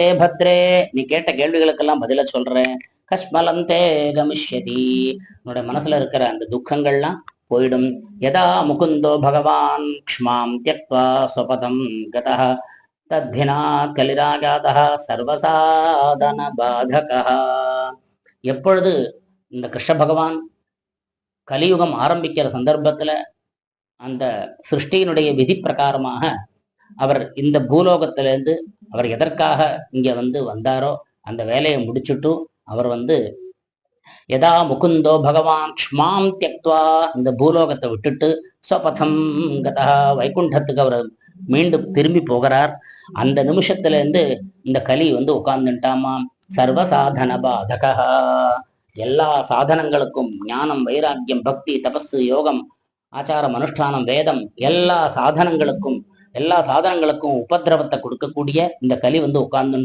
தே பத்ரே. நீ கேட்ட கேள்விகளுக்கெல்லாம் பதில சொல்றேன். கஸ்மலம் தே கமிஷ்யதி. உன்னோட மனசுல இருக்கிற அந்த துக்கங்கள்லாம் போயிடும். எதா முகுந்தோ பகவான் க்ஷ்மாம் தியக்வா சொபதம் கதா. தத்தினா கலிராஜாதா சர்வசாதன பாதகா. எப்பொழுது இந்த கிருஷ்ண பகவான் கலியுகம் ஆரம்பிக்கிற சந்தர்ப்பத்துல அந்த சிருஷ்டியினுடைய விதி பிரகாரமாக அவர் இந்த பூலோகத்திலிருந்து அவர் எதற்காக இங்க வந்து வந்தாரோ அந்த வேலையை முடிச்சுட்டு அவர் வந்து எதா முகுந்தோ பகவான் க்ஷ்மாம் தியக்துவா இந்த பூலோகத்தை விட்டுட்டு ஸ்வபதம் கதா வைகுண்டத்துக்கு அவர் மீண்டும் திரும்பி போகிறார். அந்த நிமிஷத்துல இருந்து இந்த கலி வந்து உட்கார்ந்துட்டாமாம் சர்வசாதன பாதகா எல்லா சாதனங்களுக்கும் ஞானம் வைராக்கியம் பக்தி தபஸ் யோகம் ஆச்சாரம் அனுஷ்டானம் வேதம் எல்லா சாதனங்களுக்கும் எல்லா சாதனங்களுக்கும் உபதிரவத்தை கொடுக்கக்கூடிய இந்த களி வந்து உட்கார்ந்து